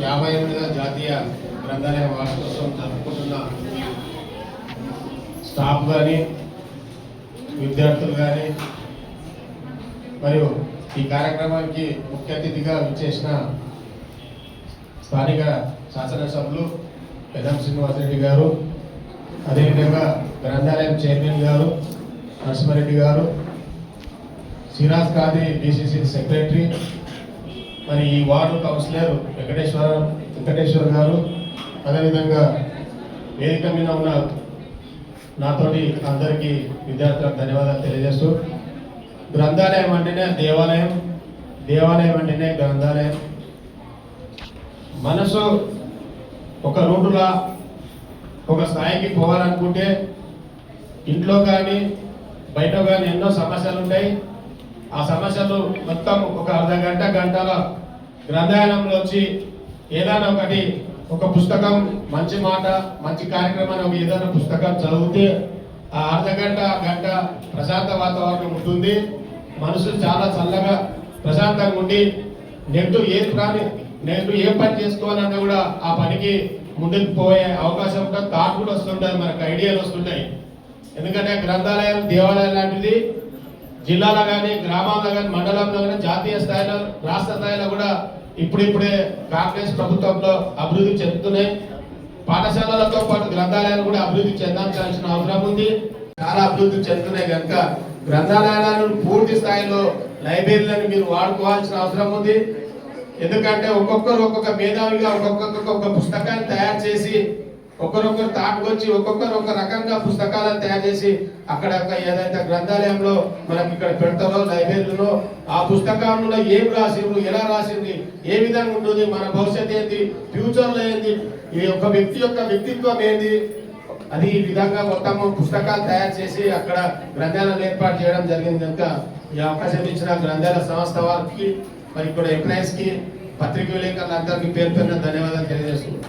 యాభై ఎనిమిదవ జాతీయ గ్రంథాలయ వార్షికోత్సవం జరుపుకుంటున్న స్టాఫ్ కానీ విద్యార్థులు కానీ మరియు ఈ కార్యక్రమానికి ముఖ్య అతిథిగా విచ్చేసిన స్థానిక శాసనసభ్యులు పెదం శ్రీనివాసరెడ్డి గారు అదేవిధంగా గ్రంథాలయం చైర్మన్ గారు నరసింహారెడ్డి గారు సిరాజ్ కాది డిసిసి సెక్రటరీ మరి ఈ వార్డు కౌన్సిలర్ వెంకటేశ్వర వెంకటేశ్వర్ గారు అదేవిధంగా వేదిక మీద ఉన్న నాతోటి అందరికీ విద్యార్థులకు ధన్యవాదాలు తెలియజేస్తూ గ్రంథాలయం అంటేనే దేవాలయం దేవాలయం అంటేనే గ్రంథాలయం. మనసు ఒక రూటులా ఒక స్థాయికి పోవాలనుకుంటే ఇంట్లో కానీ బయట కానీ ఎన్నో సమస్యలు ఉంటాయి. ఆ సమస్యలు మొత్తం ఒక అర్ధ గంట గంటల గ్రంథాలయంలో వచ్చి ఏదైనా ఒకటి ఒక పుస్తకం మంచి మాట మంచి కార్యక్రమాన్ని ఒక ఏదైనా పుస్తకం చదివితే ఆ అర్ధ గంట గంట ప్రశాంత వాతావరణం ఉంటుంది. మనసు చాలా చల్లగా ప్రశాంతంగా ఉండి నెట్టు ఏ ప్రాణి నెట్టు ఏ పని చేసుకోవాలన్నా కూడా ఆ పనికి ముందుకు పోయే అవకాశం ఉంటుంది థాట్ కూడా వస్తుంటుంది మనకు ఐడియాలు వస్తుంటాయి. ఎందుకంటే గ్రంథాలయం దేవాలయం లాంటిది జిల్లాలో కానీ గ్రామాల్లో కానీ మండలంలో కానీ జాతీయ స్థాయిలో రాష్ట్ర స్థాయిలో కూడా ఇప్పుడిప్పుడే కాంగ్రెస్ ప్రభుత్వంలో అభివృద్ధి చెందుతున్నాయి. పాఠశాలలతో పాటు గ్రంథాలయాలు కూడా అభివృద్ధి చెందాల్సిన అవసరం ఉంది. చాలా అభివృద్ధి చెందుతున్నాయి కనుక గ్రంథాలయాలను పూర్తి స్థాయిలో లైబ్రరీలను మీరు వాడుకోవాల్సిన అవసరం ఉంది. ఎందుకంటే ఒక్కొక్కరు ఒక్కొక్క మేధావిగా ఒక్కొక్కరికి ఒక పుస్తకాన్ని తయారు చేసి ఒకరొకరు తాటుకొచ్చి ఒక్కొక్కరు ఒక రకంగా పుస్తకాలను తయారు చేసి అక్కడ ఏదైతే గ్రంథాలయంలో మనకి ఇక్కడ పెడతారో లైబ్రరీలో ఆ పుస్తకంలో ఏం రాసిండ్రు ఎలా రాసింది ఏ విధంగా ఉంటుంది మన భవిష్యత్ ఏంటి ఫ్యూచర్లో ఏంటి ఏంది ఈ యొక్క వ్యక్తి యొక్క వ్యక్తిత్వం ఏంది అది ఈ విధంగా మొత్తం పుస్తకాలు తయారు చేసి అక్కడ గ్రంథాలయం ఏర్పాటు చేయడం జరిగింది. కనుక ఈ అవకాశం ఇచ్చిన గ్రంథాలయ సంస్థ వారికి మరి ఇక్కడ ఎంప్లాయీస్కి పత్రిక విలేకరులందరికీ పేరు పేరున ధన్యవాదాలు తెలియజేస్తున్నాను.